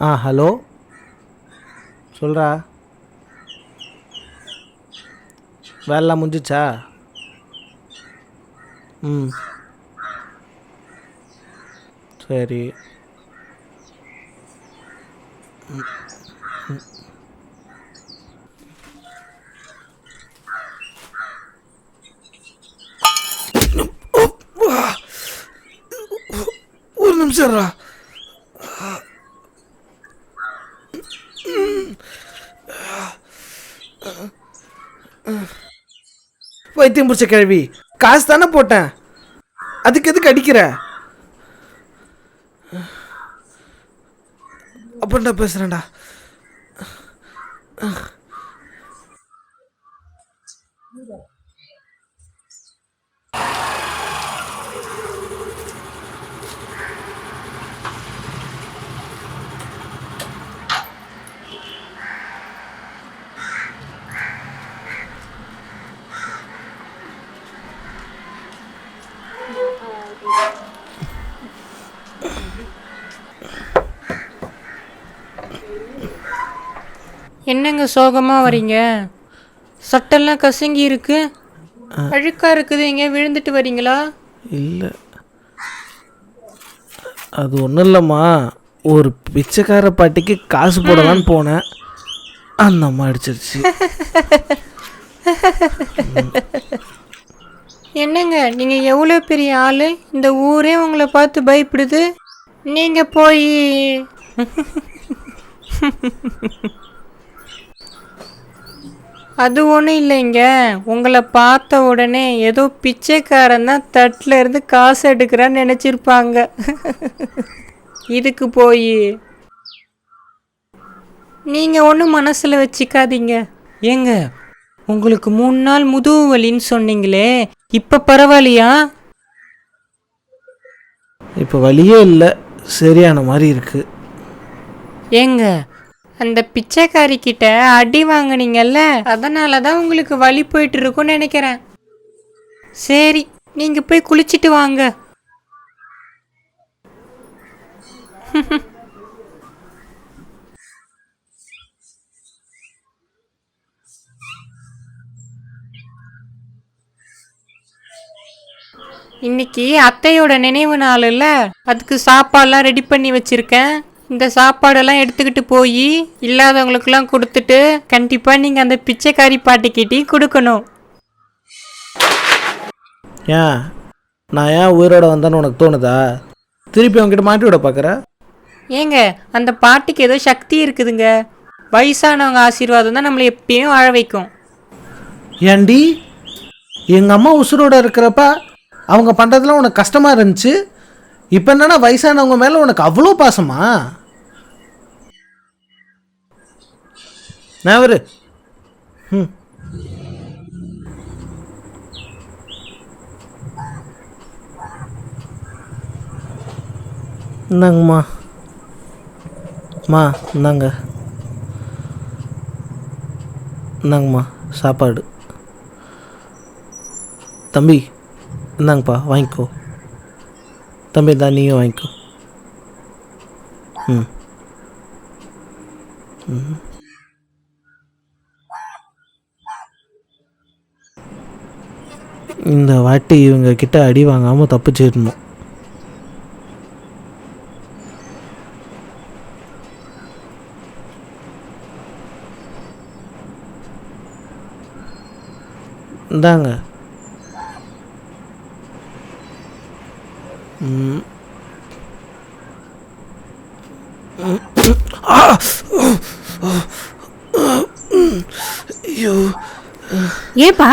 ஆ hello? சொல்கிறா வேலைலாம் முடிஞ்சிச்சா? ம். சரி. ஒரு நிமிஷம்ரா வைத்தியம் பிடிச்ச கேள்வி காசு தானே போட்டேன். அதுக்கு எதுக்கு அடிக்கிற? அப்புறம் நான் பேசுறேன்டா. என்னங்க சோகமா வரீங்க? சட்டெல்லாம் கசங்கி இருக்கு. அழுக்கா இருக்குது. எங்க விழுந்துட்டு வரீங்களா? இல்லை. அது ஒன்றும் இல்லைம்மா. ஒரு பிச்சைக்கார பாட்டிக்கு காசு போடலான்னு போனேன். அந்த அம்மா அடிச்சிருச்சு. என்னங்க நீங்கள் எவ்வளோ பெரிய ஆள்? இந்த ஊரே உங்களை பார்த்து பயப்படுது. நீங்கள் போய் அது ஒன்றும் இல்லைங்க. உங்களை பார்த்த உடனே ஏதோ பிச்சைக்காரன் தான் தட்டில் இருந்து காசு எடுக்கிறான்னு நினச்சிருப்பாங்க. இதுக்கு போய். நீங்கள் ஒன்றும் மனசில் வச்சுக்காதீங்க. ஏங்க உங்களுக்கு மூணு நாள் முதுகு வலின்னு சொன்னீங்களே இப்போ பரவாயில்லையா? இப்போ வழியே இல்லை சரியான மாதிரி இருக்கு. ஏங்க அந்த பிச்சைக்காரி கிட்ட அடி வாங்குனீங்கல்ல அதனால தான் உங்களுக்கு வலி போயிட்டு இருக்கும்னு நினைக்கிறேன். சரி நீங்க போய் குளிச்சிட்டு வாங்க. இன்னைக்கு அத்தையோட நினைவு நாள் இல்ல அதுக்கு சாப்பாடுலாம் ரெடி பண்ணி வச்சிருக்கேன். இந்த சாப்பாடெல்லாம் எடுத்துக்கிட்டு போய் இல்லாதவங்களுக்கெல்லாம் கொடுத்துட்டு கண்டிப்பா நீங்க அந்த பிச்சைக்காரி பாட்டிக்கிட்டையும் கொடுக்கணும். ஏன்? நான் ஏன் உயிரோட வந்தேன்னு உனக்கு தோணுதா? திருப்பி அவங்ககிட்ட மாட்டி விட பார்க்குற? ஏங்க அந்த பாட்டிக்கு ஏதோ சக்தி இருக்குதுங்க. வயசானவங்க ஆசீர்வாதம் தான் நம்மளை எப்பயும் வாழ வைக்கும். ஏண்டி? எங்கள் அம்மா உசுரோட இருக்கிறப்ப அவங்க பண்ணுறதுலாம் உனக்கு கஷ்டமாக இருந்துச்சு. இப்போ என்னன்னா வயசானவங்க மேலே உனக்கு அவ்வளோ பாசமா? நான் ம் இந்தாங்கம்மா. மா இந்தாங்க. இந்தாங்கம்மா சாப்பாடு. தம்பி இந்தாங்கப்பா வாங்கிக்கோ. தம்பி தான் நீயும் வாங்கிக்கோ. ம். ம். இந்த வாட்டி இவங்க கிட்ட அடி வாங்காமல் தப்பிச்சிடணும். இந்தாங்க ம். ஆ! ஐயோ ஏப்பா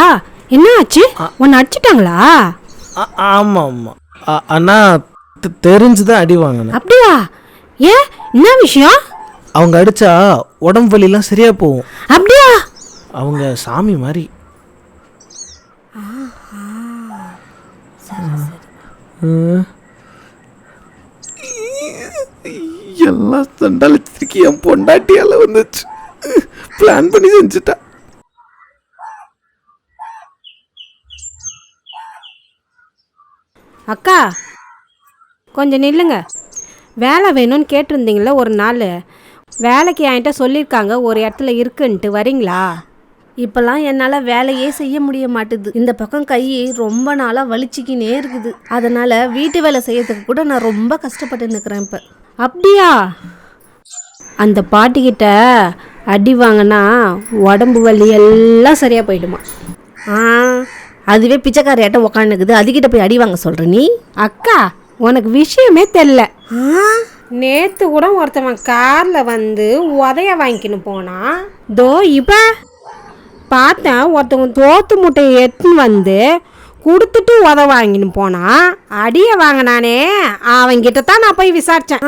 என்ன ஆச்சு உன்னை அடிச்சிட்டாங்களா? ஆமா ஆமா அண்ணா தெரிஞ்சுதான் அடி வாங்கினேன். அப்படியா? ஏன் என்ன விஷயம்? அவங்க அடிச்சா உடம்பு வலிலாம் சரியா போகும். அப்படியா? அவங்க சாமி மாதிரி. ம். எல்லாம் தண்டாலத்திற்கு என் பொண்டாட்டியால் வந்துச்சு. பிளான் பண்ணி செஞ்சுட்டா. அக்கா கொஞ்சம் நில்லுங்க. வேலை வேணும்னு கேட்டிருந்தீங்கள ஒரு நாள். வேலைக்கு என்கிட்ட சொல்லியிருக்காங்க ஒரு இடத்துல இருக்குன்ட்டு. வரீங்களா? இப்போல்லாம் என்னால் வேலையே செய்ய முடிய மாட்டுது. இந்த பக்கம் கை ரொம்ப நாளாக வலிச்சிக்கினே இருக்குது. அதனால் வீட்டு வேலை செய்யறதுக்கு கூட நான் ரொம்ப கஷ்டப்பட்டு நிற்கிறேன் இப்போ. அப்படியா? அந்த பாட்டிக்கிட்ட அடி வாங்கினா உடம்பு வலி எல்லாம் சரியாக போயிடுமா. ஆ அதுவே பிச்சைக்காரியாட்ட உக்காந்துக்குது. அதுக்கிட்ட போய் அடி வாங்க சொல்கிற நீ? அக்கா உனக்கு விஷயமே தெரில. ஆ நேற்று கூட ஒருத்தவன் காரில் வந்து உதைய வாங்கிக்கின்னு போனான் தோ இப்போ பார்த்தேன் ஒருத்தவங்க தோத்து முட்டையை எடுத்துன்னு வந்து கொடுத்துட்டு உத வாங்கின்னு போனான் அடிய வாங்கினானே அவன்கிட்ட தான் நான் போய் விசாரிச்சேன்.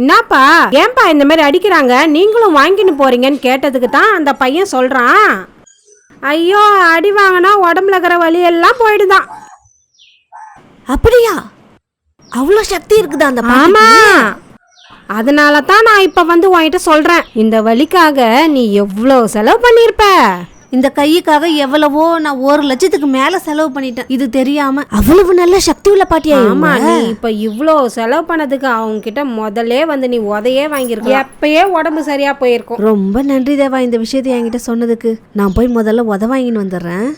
என்னப்பா ஏன்பா இந்த மாதிரி அடிக்கிறாங்க? நீங்களும் வாங்கின்னு போறீங்கன்னு கேட்டதுக்கு தான் அந்த பையன் சொல்றான். ஐயோ அடி வாங்கினா உடம்புல இருக்கிற வலி எல்லாம் போயிடுதான். அப்படியா? அவ்வளோ சக்தி இருக்குதா அந்த ஆமா? அதனால தான் நான் இப்ப வந்து உன்கிட்ட சொல்றேன். இந்த வலிக்காக நீ எவ்வளோ செலவு பண்ணிருப்ப இந்த கையுக்காக எவ்வளவோ நான் ஒரு லட்சத்துக்கு மேல செலவு பண்ணிட்டேன். இது தெரியாம அவ்வளவு நல்ல சக்தி உள்ள பாட்டியா ஆமா? நீ இப்ப இவ்வளோ செலவு பண்ணதுக்கு அவங்க கிட்ட முதல்லே வந்து நீ உதையே வாங்கியிருக்க எப்பயே உடம்பு சரியா போயிருக்கும். ரொம்ப நன்றி தேவா இந்த விஷயத்தை என்கிட்ட சொன்னதுக்கு. நான் போய் முதல்ல உத வாங்கின்னு வந்துடுறேன்.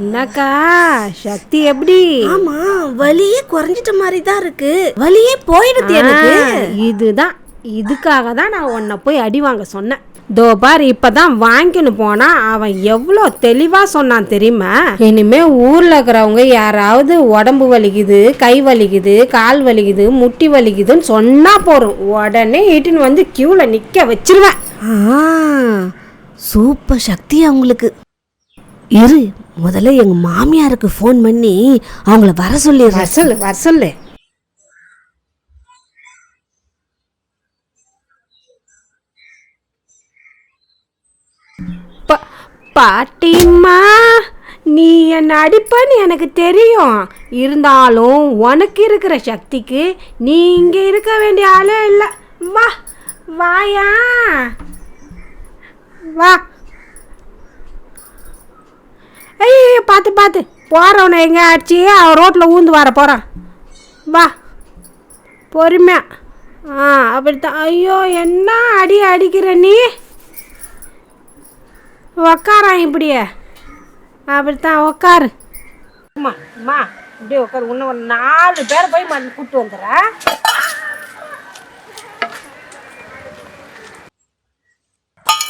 என்னக்கா? சக்தி எப்படி? ஆமா வலியே குறைஞ்சிட்ட மாதிரி தான் இருக்கு. வலியே போயிடுது எனக்கு. இதுதான். இதுக்காக தான் நான் உன்னை போய் அடி வாங்க சொன்னேன். தோ பாரு இப்பதான் வாங்கின்னு போனா அவன் எவ்வளோ தெளிவா சொன்னான் தெரியுமா? இனிமே ஊர்ல இருக்கிறவங்க யாராவது உடம்பு வலிக்குது கை வலிக்குது கால் வலிக்குது முட்டி வலிக்குதுன்னு சொன்னா போறோம். உடனே இட்டுன்னு வந்து கியூல நிக்க வச்சிருவேன். சூப்பர் சக்தி அவங்களுக்கு. இரு முதல்ல எங்க மாமியாருக்கு ஃபோன் பண்ணி அவங்கள வர சொல்லிடுறேன். வர சொல்லு வர சொல்லு. பா- பாட்டிம்மா நீ என்னை அடிப்பன்னு எனக்கு தெரியும். இருந்தாலும் உனக்கு இருக்கிற சக்திக்கு நீ இங்கே இருக்க வேண்டிய ஆளே இல்லை. வா வாயா. வா. ஐயோ பார்த்து பார்த்து. போகிறவனை எங்கே அடிச்சு அவன் ரோட்டில் ஊந்து வர போகிறான் வா. பொறுமையா. ஆ அப்படித்தான். ஐயோ என்ன அடி அடிக்கிற நீ? உக்காரான் இப்படியே. அப்படித்தான் உக்காரு. அம்மா அம்மா இப்படியே உட்காரு இன்னும் ஒரு நாலு பேரை போய் மருந்து கூப்பிட்டு வந்துடுறேன்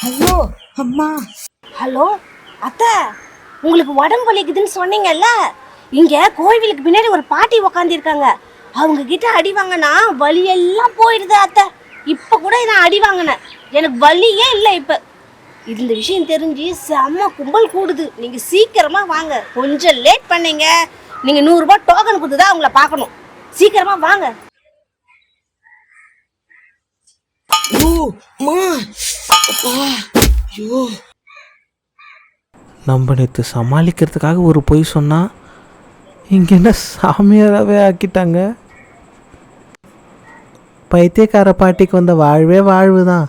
ஹலோ அம்மா. ஹலோ அத்தை. உங்களுக்கு உடம்பு வலிக்குதுன்னு சொன்னீங்கல்ல? இங்க கோவிலுக்கு பின்னாடி ஒரு பாட்டி உக்காந்துருக்காங்க. அவங்க கிட்ட அடி வாங்கினா வலி எல்லாம் போயிடுது அத்தை. இப்ப கூட நான் அடி வாங்கினேன். எனக்கு வலியே இல்லை இப்ப. இந்த விஷயம் தெரிஞ்சு செம்ம கும்பல் கூடுது. நீங்க சீக்கிரமா வாங்க. கொஞ்சம் லேட் பண்ணீங்க. நீங்க நூறு ரூபாய் டோக்கன் கொடுத்து தான் அவங்கள பார்க்கணும். சீக்கிரமா வாங்க. நம்ம நேற்று சமாளிக்கிறதுக்காக ஒரு பொய் சொன்னால் இங்கே என்ன சாமியாராகவே ஆக்கிட்டாங்க? பைத்தியக்கார பாட்டிக்கு வந்த வாழ்வே வாழ்வு தான்